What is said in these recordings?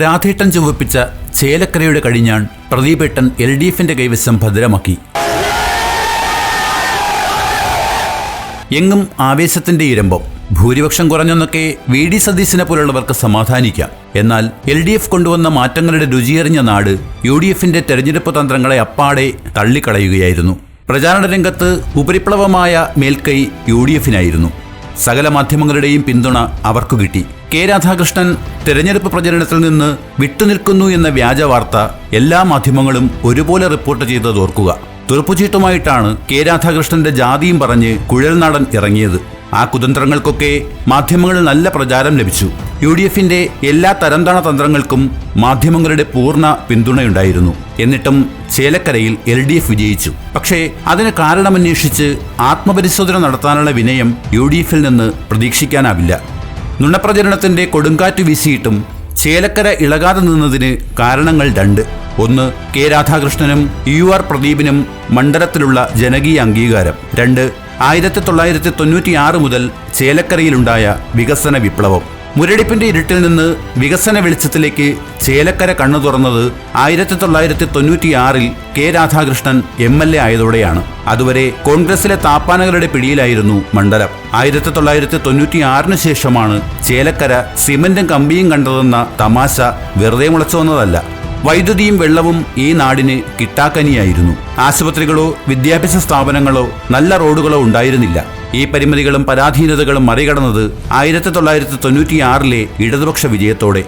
രാധേട്ടൻ ചുവപ്പിച്ച ചേലക്കരയുടെ കടിഞ്ഞാൺ പ്രദീപേട്ടൻ L D എഫിന്റെ കൈവശം ഭദ്രമാക്കി. എങ്ങും ആവേശത്തിന്റെ ഇരമ്പം. ഭൂരിപക്ഷം കുറഞ്ഞെന്നൊക്കെ വി ഡി സതീശനെ പോലുള്ളവർക്ക് സമാധാനിക്കാം. എന്നാൽ എൽ ഡി എഫ് കൊണ്ടുവന്ന മാറ്റങ്ങളുടെ രുചിയെറിഞ്ഞ നാട് യു ഡി എഫിന്റെ തെരഞ്ഞെടുപ്പ് തന്ത്രങ്ങളെ അപ്പാടെ തള്ളിക്കളയുകയായിരുന്നു. പ്രചാരണ രംഗത്ത് ഉപരിപ്ലവമായ മേൽക്കൈ യു ഡി എഫിനായിരുന്നു. സകല മാധ്യമങ്ങളുടെയും പിന്തുണ അവർക്കു കിട്ടി. കെ രാധാകൃഷ്ണൻ തെരഞ്ഞെടുപ്പ് പ്രചരണത്തിൽ നിന്ന് വിട്ടുനിൽക്കുന്നു എന്ന വ്യാജ വാർത്ത എല്ലാ മാധ്യമങ്ങളും ഒരുപോലെ റിപ്പോർട്ട് ചെയ്തത് ഓർക്കുക. തുറപ്പുചീട്ടുമായിട്ടാണ് കെ രാധാകൃഷ്ണന്റെ ജാതിയും പറഞ്ഞ് കുഴൽനാടൻ ഇറങ്ങിയത്. ആ കുതന്ത്രങ്ങൾക്കൊക്കെ മാധ്യമങ്ങളിൽ നല്ല പ്രചാരം ലഭിച്ചു. യു ഡി എഫിന്റെ എല്ലാ തരംതാണ തന്ത്രങ്ങൾക്കും മാധ്യമങ്ങളുടെ പൂർണ പിന്തുണയുണ്ടായിരുന്നു. എന്നിട്ടും ചേലക്കരയിൽ എൽ ഡി എഫ് വിജയിച്ചു. പക്ഷേ അതിന് കാരണമന്വേഷിച്ച് ആത്മപരിശോധന നടത്താനുള്ള വിനയം യു ഡി എഫിൽ നിന്ന് പ്രതീക്ഷിക്കാനാവില്ല. നുണപ്രചരണത്തിന്റെ കൊടുങ്കാറ്റ് വീശിയിട്ടും ചേലക്കര ഇളകാതെ നിന്നതിന് കാരണങ്ങൾ രണ്ട്. ഒന്ന് കെ രാധാകൃഷ്ണനും യു ആർ പ്രദീപിനും മണ്ഡലത്തിലുള്ള ജനകീയ അംഗീകാരം. രണ്ട് ആയിരത്തി തൊള്ളായിരത്തി തൊണ്ണൂറ്റിയാറ് മുതൽ ചേലക്കരയിലുണ്ടായ വികസന വിപ്ലവം. മുരടിപ്പിന്റെ ഇരുട്ടിൽ നിന്ന് വികസന വെളിച്ചത്തിലേക്ക് ചേലക്കര കണ്ണു തുറന്നത് ആയിരത്തി തൊള്ളായിരത്തി തൊണ്ണൂറ്റിയാറിൽ K Radhakrishnan M L A ആയതോടെയാണ്. അതുവരെ കോൺഗ്രസിലെ താപ്പാനകളുടെ പിടിയിലായിരുന്നു മണ്ഡലം. ആയിരത്തി തൊള്ളായിരത്തി തൊണ്ണൂറ്റിയാറിന് ശേഷമാണ് ചേലക്കര സിമന്റും കമ്പിയും കണ്ടതെന്ന തമാശ വെറുതെ മുളച്ചു വന്നതല്ല. വൈദ്യുതിയും വെള്ളവും ഈ നാടിന് കിട്ടാക്കനിയായിരുന്നു. ആശുപത്രികളോ വിദ്യാഭ്യാസ സ്ഥാപനങ്ങളോ നല്ല റോഡുകളോ ഉണ്ടായിരുന്നില്ല. ഈ പരിമിതികളും പരാധീനതകളും മറികടന്നത് ആയിരത്തി തൊള്ളായിരത്തി തൊണ്ണൂറ്റിയാറിലെ ഇടതുപക്ഷ വിജയത്തോടെ.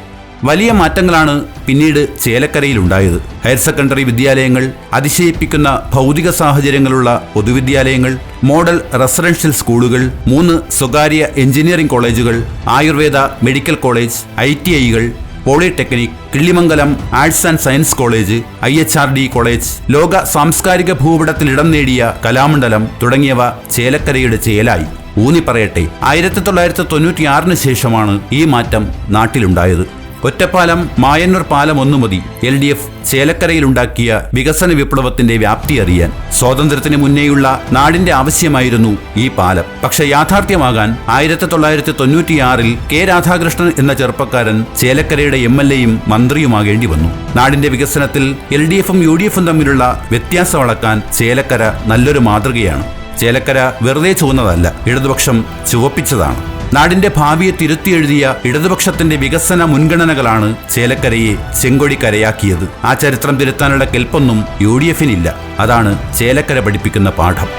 വലിയ മാറ്റങ്ങളാണ് പിന്നീട് ചേലക്കരയിലുണ്ടായത്. ഹയർ സെക്കൻഡറി വിദ്യാലയങ്ങൾ അതിശയിപ്പിക്കുന്ന ഭൗതിക സാഹചര്യങ്ങളുള്ള പൊതുവിദ്യാലയങ്ങൾ മോഡൽ റെസിഡൻഷ്യൽ സ്കൂളുകൾ മൂന്ന് സ്വകാര്യ എഞ്ചിനീയറിംഗ് കോളേജുകൾ ayurveda medical college I T ഐകൾ polytechnic Killimangalam arts and science college I H R D college ലോക സാംസ്കാരിക ഭൂപടത്തിൽ ഇടം നേടിയ കലാമണ്ഡലം തുടങ്ങിയവ ചേലക്കരയുടെ ചേലായി. ഊന്നി പറയട്ടെ ആയിരത്തി തൊള്ളായിരത്തി തൊണ്ണൂറ്റിയാറിന് ശേഷമാണ് ഈ മാറ്റം നാട്ടിലുണ്ടായത്. ഒറ്റപ്പാലം മായന്നൂർ പാലം ഒന്നു മതി. എൽ ഡി എഫ് ചേലക്കരയിലുണ്ടാക്കിയ വികസന വിപ്ലവത്തിന്റെ വ്യാപ്തി അറിയാൻ സ്വാതന്ത്ര്യത്തിന് മുന്നേയുള്ള നാടിന്റെ ആവശ്യമായിരുന്നു ഈ പാലം. പക്ഷെ യാഥാർത്ഥ്യമാകാൻ ആയിരത്തി തൊള്ളായിരത്തി തൊണ്ണൂറ്റിയാറിൽ കെ രാധാകൃഷ്ണൻ എന്ന ചെറുപ്പക്കാരൻ ചേലക്കരയുടെ എം എൽ എയും മന്ത്രിയുമാകേണ്ടി വന്നു. നാടിന്റെ വികസനത്തിൽ എൽ ഡി എഫും യു ഡി എഫും തമ്മിലുള്ള വ്യത്യാസം അളക്കാൻ ചേലക്കര നല്ലൊരു മാതൃകയാണ്. ചേലക്കര വെറുതെ ചുവന്നതല്ല ഇടതുപക്ഷം ചുവപ്പിച്ചതാണ്. നാടിന്റെ ഭാവിയെ തിരുത്തിയെഴുതിയ ഇടതുപക്ഷത്തിന്റെ വികസന മുൻഗണനകളാണ് ചേലക്കരയെ ചെങ്കൊടി കരയാക്കിയത് ആ ചരിത്രം തിരുത്താനുള്ള കെൽപ്പൊന്നും യു ഡി എഫിനില്ല. അതാണ് ചേലക്കര പഠിപ്പിക്കുന്ന പാഠം.